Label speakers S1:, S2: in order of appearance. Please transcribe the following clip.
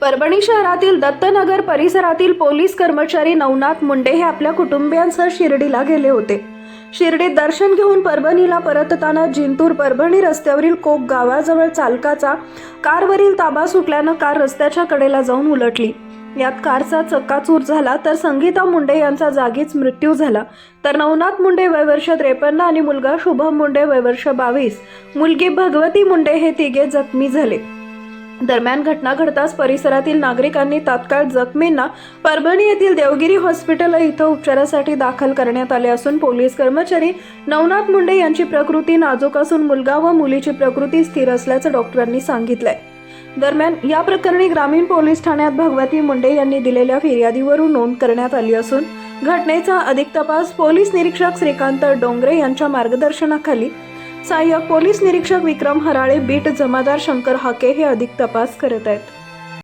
S1: परभणी शहरातील दत्तनगर परिसरातील पोलीस कर्मचारी नवनाथ मुंडे हे आपल्या कुटुंबियांसह शिर्डीला गेले होते. शिर्डीत दर्शन घेऊन परभणीला परतताना जिंतूर परभणी रस्त्यावरील कोक गावाजवळ चालकाचा कारवरील ताबा सुटल्यानं कार रस्त्याच्या कडेला जाऊन उलटली. यात कारचा चक्काचूर झाला तर संगीता मुंडे यांचा जागीच मृत्यू झाला. तर नवनाथ मुंडे वय वर्ष त्रेपन्न आणि मुलगा शुभम मुंडे वय वर्ष बावीस. मुलगी भगवती मुंडे हे तिघे जखमी झाले. दरम्यान घटना घडताच परिसरातील नागरिकांनी तात्काळ जखमींना परभणी येथील देवगिरी हॉस्पिटल इथं उपचारासाठी दाखल करण्यात आले असून पोलीस कर्मचारी नवनाथ मुंडे यांची प्रकृती नाजूक असून मुलगा व मुलीची प्रकृती स्थिर असल्याचं डॉक्टरांनी सांगितलंय. दरम्यान या प्रकरणी ग्रामीण पोलीस ठाण्यात भगवती मुंडे यांनी दिलेल्या फिर्यादीवरून नोंद करण्यात आली असून घटनेचा अधिक तपास पोलीस निरीक्षक श्रीकांत डोंगरे यांच्या मार्गदर्शनाखाली सहाय्यक पोलीस निरीक्षक विक्रम हराळे बीट जमादार शंकर हाके हे अधिक तपास करत आहेत.